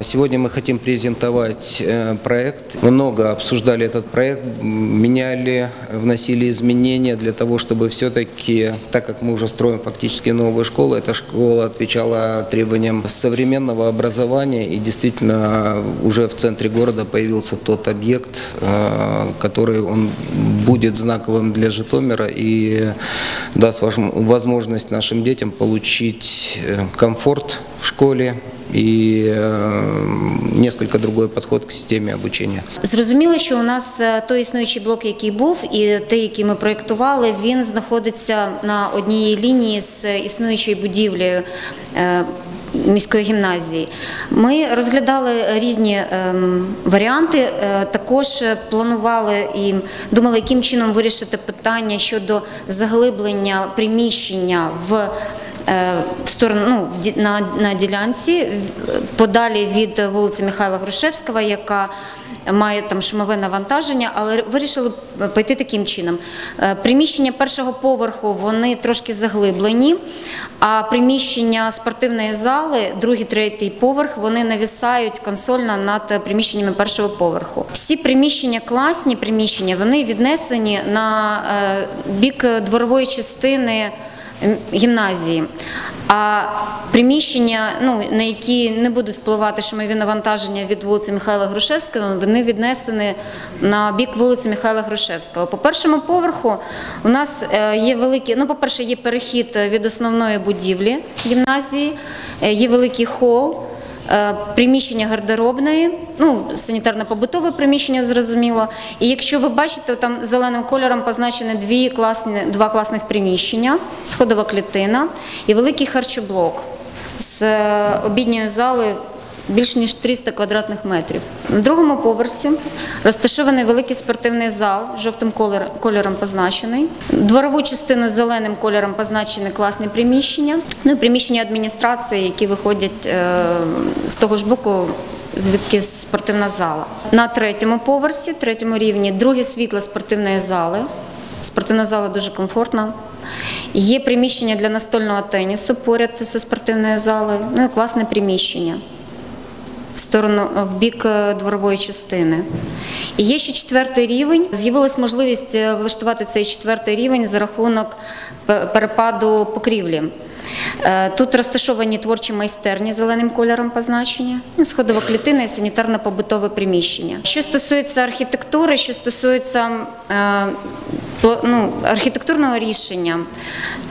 Сегодня мы хотим презентовать э, проект. Много обсуждали этот проект, меняли, вносили изменения для того, чтобы все-таки, так как мы уже строим фактически новую школу, эта школа отвечала требованиям современного образования и действительно уже в центре города появился тот объект, э, который он будет знаковым для Житомира и даст возможность нашим детям получить э, комфорт в школе и э, несколько другой подход к системе обучения. Зрозуміло, що у нас е, той існуючий блок, який був, і той, який ми проєктували, він знаходиться на одній лінії з існуючою будівлею. е, Міської гімназії ми розглядали різні ем, варіанти. е, Також планували і думали, яким чином вирішити питання щодо заглиблення приміщення в в сторону ну, на, на ділянці подалі від вулиці Михайла Грушевського, яка має там шумове навантаження, але вирішили пойти таким чином. Е, Приміщення першого поверху вони трошки заглиблені, а приміщення спортивної зали, другий, третій поверх, вони навісають консольно над приміщеннями першого поверху. Всі приміщення, класні приміщення, вони віднесені на е, бік дворової частини гімназії. А приміщення, ну, на які не будуть впливати шумові навантаження від вулиці Михайла Грушевського, вони віднесені на бік вулиці Михайла Грушевського. По першому поверху у нас е, є великі, ну, по-перше, є перехід від основної будівлі гімназії, е, є великий хол. Е, Приміщення гардеробної, ну санітарно-побутове приміщення, зрозуміло. І якщо ви бачите, там зеленим кольором позначені дві класні, два класних приміщення, сходова клітина і великий харчоблок з е, обідньою залою більш ніж 300 квадратних метрів. На другому поверсі розташований великий спортивний зал, жовтим кольором позначений. Дворову частину зеленим кольором позначені класні приміщення. Ну і приміщення адміністрації, які виходять е, з того ж боку. Звідки спортивна зала на третьому поверсі, третьому рівні, друге світло спортивної зали. Спортивна зала дуже комфортна. Є приміщення для настольного тенісу поряд зі спортивною залою. Ну і класне приміщення в сторону в бік е, дворової частини. І є ще четвертий рівень. З'явилась можливість е, влаштувати цей четвертий рівень за рахунок перепаду покрівлі. Е, Тут розташовані творчі майстерні зеленим кольором позначення, ну, сходова клітина і санітарно-побутове приміщення. Що стосується архітектури, що стосується ну, архітектурного рішення,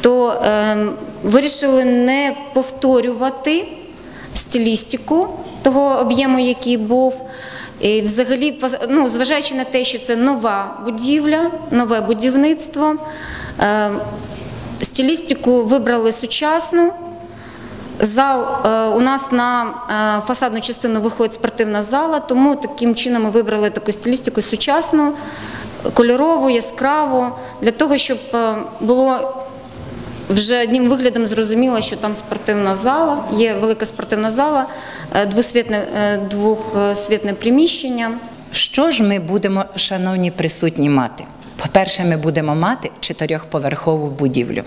то е, вирішили не повторювати стилістику того об'єму, який був. І взагалі, ну, зважаючи на те, що це нова будівля, нове будівництво, е, стилістику вибрали сучасну. Зал е, у нас на е, фасадну частину виходить спортивна зала, тому таким чином ми вибрали таку стилістику сучасну, кольорову, яскраву, для того, щоб було вже одним виглядом зрозуміло, що там спортивна зала, є велика спортивна зала, е, е, двохсвітне приміщення. Що ж ми будемо, шановні присутні, мати? По-перше, ми будемо мати чотирьохповерхову будівлю.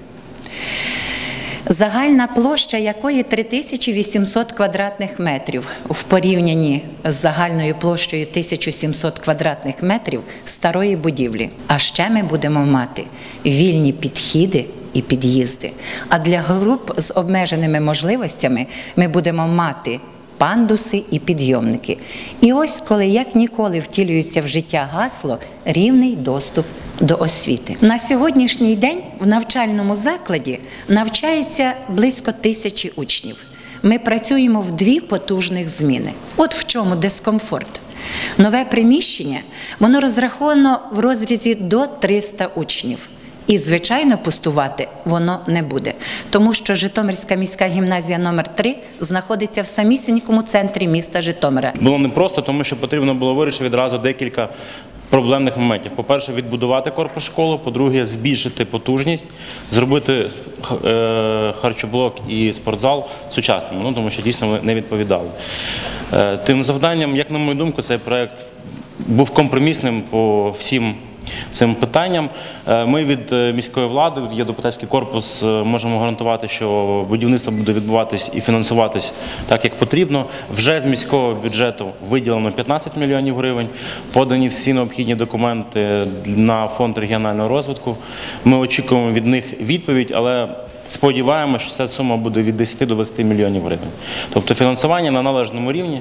Загальна площа якої 3800 квадратних метрів в порівнянні з загальною площею 1700 квадратних метрів старої будівлі. А ще ми будемо мати вільні підхіди і під'їзди. А для груп з обмеженими можливостями ми будемо мати пандуси і підйомники. І ось коли як ніколи втілюється в життя гасло рівний доступ до освіти. На сьогоднішній день в навчальному закладі навчається близько тисячі учнів. Ми працюємо в дві потужних зміни. От в чому дискомфорт. Нове приміщення воно розраховано в розрізі до 300 учнів. І, звичайно, пустувати воно не буде, тому що Житомирська міська гімназія номер 3 знаходиться в самісінькому центрі міста Житомира. Було непросто, тому що потрібно було вирішити відразу декілька проблемних моментів. По-перше, відбудувати корпус школи, по-друге, збільшити потужність, зробити е, харчоблок і спортзал сучасними, ну, тому що дійсно не відповідали. Е, Тим завданням, як на мою думку, цей проект був компромісним по всім цим питанням. Е, Ми від е, міської влади, є депутатський корпус, е, можемо гарантувати, що будівництво буде відбуватись і фінансуватись так, як потрібно. Вже з міського бюджету виділено 15 мільйонів гривень, подані всі необхідні документи на фонд регіонального розвитку. Ми очікуємо від них відповідь, але сподіваємося, що ця сума буде від 10 до 20 мільйонів гривень. Тобто фінансування на належному рівні.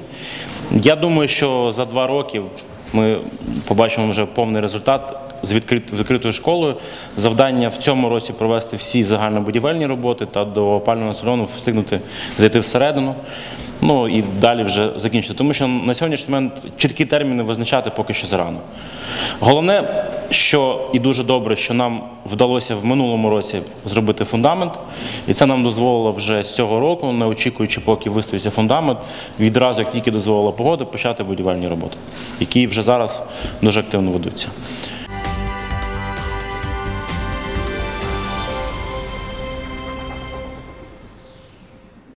Я думаю, що за два роки ми побачимо вже повний результат з відкритою школою. Завдання в цьому році провести всі загальнобудівельні роботи та до опального сезону встигнути зайти всередину. Ну і далі вже закінчити. Тому що на сьогоднішній момент чіткі терміни визначати поки що зарано. Головне, що і дуже добре, що нам вдалося в минулому році зробити фундамент, і це нам дозволило вже з цього року, не очікуючи, поки виставиться фундамент, відразу, як тільки дозволила погода, почати будівельні роботи, які вже зараз дуже активно ведуться.